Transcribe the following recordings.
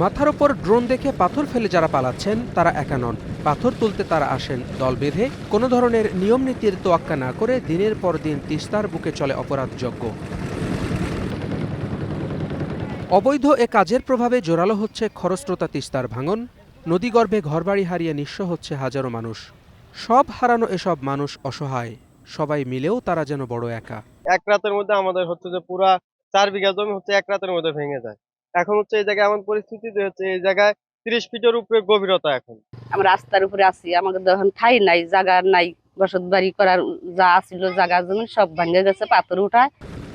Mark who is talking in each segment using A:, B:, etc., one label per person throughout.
A: মাথার ওপর ড্রোন দেখে পাথর ফেলে যারা পালাচ্ছেন, তারা একা নন। পাথর তুলতে তারা আসেন, দল বেঁধে। কোনো ধরনের নিয়ম নীতির তোয়াক্কা না করে দিনের পর দিন তিস্তার বুকে চলে অপরাধযজ্ঞ। অবৈধ এ কাজের প্রভাবে জোরালো হচ্ছে খরস্রোতা তিস্তার ভাঙন। নদীগর্ভে ঘরবাড়ি হারিয়ে নিঃস্ব হচ্ছে হাজারো মানুষ। সব হারানো এসব মানুষ অসহায়। সবাই মিলেও তারা যেন বড় একা।
B: এক রাতের মধ্যে আমাদের হচ্ছে যে পুরা চার বিঘা জমি হচ্ছে এক রাতের মধ্যে ভেঙে যায়। এখন হচ্ছে এই জায়গায় এমন পরিস্থিতি যে হচ্ছে এই জায়গায় তিরিশ ফিটের উপরে গভীরতা এখন।
C: আমরা রাস্তার উপরে আছি আমাদের তখন ঠাই নাই জায়গা নাই বসত বাড়ি করার যা আছিল জায়গা জমি সব ভাঙে গেছে পাথর উঠায়।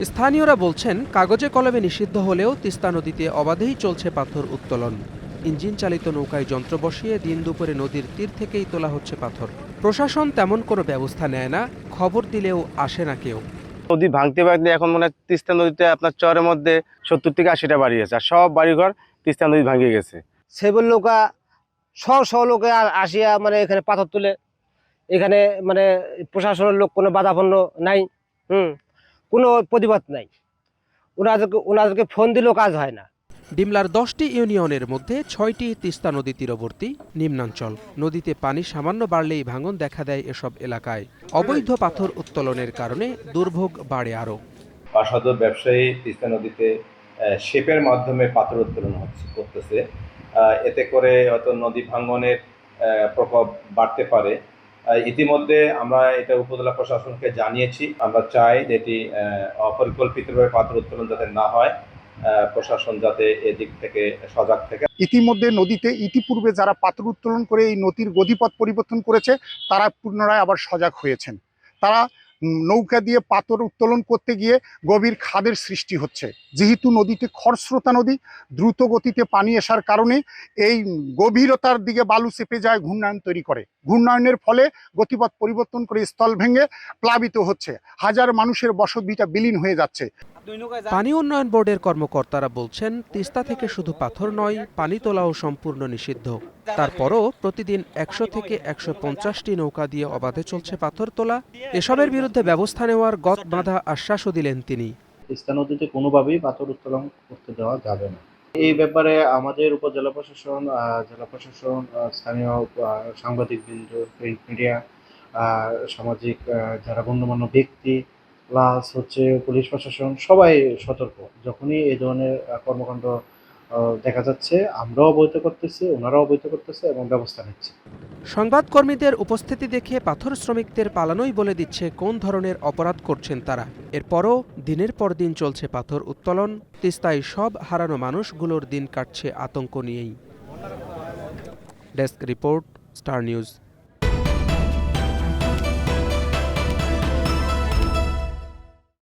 A: স্থানীয়রা বলছেন কাগজে কলমে নিষিদ্ধ হলেও তিস্তা নদীতে অবাধেই চলছে পাথর উত্তোলন। ইঞ্জিন চালিত নৌকায় যন্ত্র বসিয়ে দিন দুপুরে নদীর তীর থেকেই তোলা হচ্ছে পাথর। প্রশাসন তেমন কোনো ব্যবস্থা নেয় না খবর দিলেও আসে না কেউ।
D: নদী ভাঙতে ভাঙতে এখন মনে হয় তিস্তা নদীতে আপনার চরের মধ্যে সত্তর থেকে আশিটা বাড়ি আছে, আর সব বাড়িঘর তিস্তা নদী ভাঙিয়ে গেছে।
E: সেবল লোকা সব সব লোকে আসিয়া মানে এখানে পাথর তুলে, এখানে মানে প্রশাসনের লোক কোনো বাধাপন্ন নাই, হুম, কোনো প্রতিবাদ নাই। ওনাদেরকে ওনাদেরকে ফোন দিলেও কাজ হয় না।
A: ডিমলার দশটি ইউনিয়নের মধ্যে ছয়টি তিস্তা নদী তীরবর্তী নিম্নাঞ্চল। নদীতে পানি সামান্য বাড়লেই ভাঙন দেখা দেয় এসব এলাকায়। অবৈধ পাথর উত্তোলনের কারণে দুর্ভোগ বাড়ে আরও।
F: বাসাদর ব্যবসায়ী তিস্তা নদীতে শেপের মাধ্যমে পাথর উত্তোলন হচ্ছে করতেছে। এতে করে হয়তো নদী ভাঙ্গনের আহ, প্রভাব বাড়তে পারে। ইতিমধ্যে আমরা এটা উপজেলা প্রশাসনকে জানিয়েছি। আমরা চাই যে এটি অপরিকল্পিতভাবে পাথর উত্তোলন যাতে না হয়। প্রশাসন যাতে এদিক থেকে সজাগ থেকে।
G: ইতিমধ্যে নদীতে ইতিপূর্বে যারা পাথর উত্তোলন করে এই নদীর গতিপথ পরিবর্তন করেছে, তারা পুনরায় আবার সজাগ হয়েছেন। তারা নৌকা দিয়ে পাথর উত্তোলন করতে গিয়ে গভীর খাদের সৃষ্টি হচ্ছে। যেহেতু নদীতে খরস্রোতা নদী, দ্রুত গতিতে পানি আসার কারণে এই গভীরতার দিকে বালু চেপে যায়, ঘূর্ণায়ন তৈরি করে। ঘূর্ণায়নের ফলে গতিপথ পরিবর্তন করে স্থল ভেঙে প্লাবিত হচ্ছে। হাজার মানুষের বসতভিটা বিলীন হয়ে যাচ্ছে।
A: পানি উন্নয়ন বোর্ডের কর্মকর্তারা বলছেন তিস্তা থেকে শুধু পাথর নয় পানি তোলাও সম্পূর্ণ নিষিদ্ধ। তারপরও প্রতিদিন একশো থেকে একশো পঞ্চাশটি নৌকা দিয়ে অবাধে চলছে পাথর তোলা। এসবের বিরুদ্ধে ব্যবস্থা নেওয়ার গত বাঁধা আশ্বাসও দিলেন তিনি।
H: তিস্তা নদীতে কোনোভাবেই পাথর উত্তোলন করতে দেওয়া যাবে না। এই ব্যাপারে আমাদের উপজেলা প্রশাসন জেলা প্রশাসন স্থানীয় সাংবাদিকবৃন্দ প্রিন্ট মিডিয়া সামাজিক যারা গণ্যমান্য ব্যক্তি প্লাস হচ্ছে পুলিশ প্রশাসন, সবাই সতর্ক। যখনই এই ধরনের কর্মকাণ্ড দেখা যাচ্ছে, আমরাও অবহিত করতেছি, ওনারাও অবহিত করতেছে এবং ব্যবস্থা নিচ্ছে।
A: সংবাদকর্মীদের উপস্থিতি দেখে পাথর শ্রমিকদের পালানোই বলে দিচ্ছে কোন ধরনের অপরাধ করছেন তারা। এরপরও দিনের পর দিন চলছে পাথর উত্তোলন, তিস্তায় সব হারানো মানুষগুলোর দিন কাটছে আতঙ্ক নিয়েই। Desk report, star news.